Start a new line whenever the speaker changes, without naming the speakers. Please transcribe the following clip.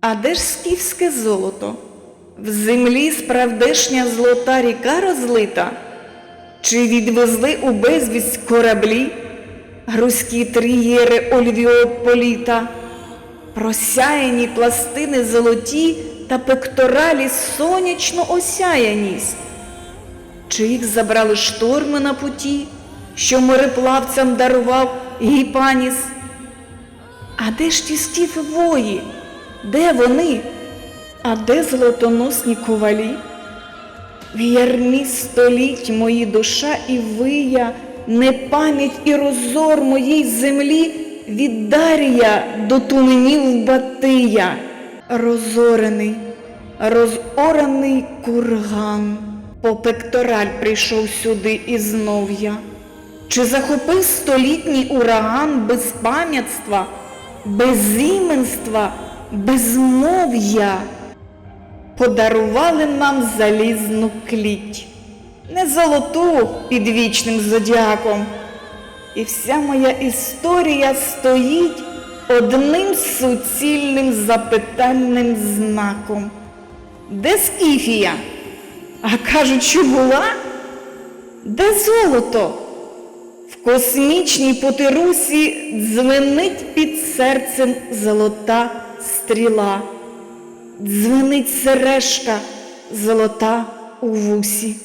А де ж скіфське золото? В землі справдешня золота ріка розлита? Чи відвезли у безвість кораблі грузькі трієри Ольвіополіта? Просяяні пластини золоті та пекторалі сонячно осяяність? Чи їх забрали шторми на путі, що мореплавцям дарував Гіпаніс? А де ж ті скіфи вої? Де вони? А де золотоносні ковалі? В ярмі століть мої душа і вия, не пам'ять і розор моїй землі від Дарія до туменів Батия, розорений, розораний курган. По пектораль прийшов сюди і знов я. Чи захопив столітній ураган безпам'ятства, безіменства, безмов'я? Подарували нам залізну кліть, не золоту під вічним зодіаком. І вся моя історія стоїть одним суцільним запитальним знаком. Де Скіфія? А кажуть, що була? Де золото? В космічній потирусі дзвенить під серцем золота стріла, дзвенить сережка золота у вусі.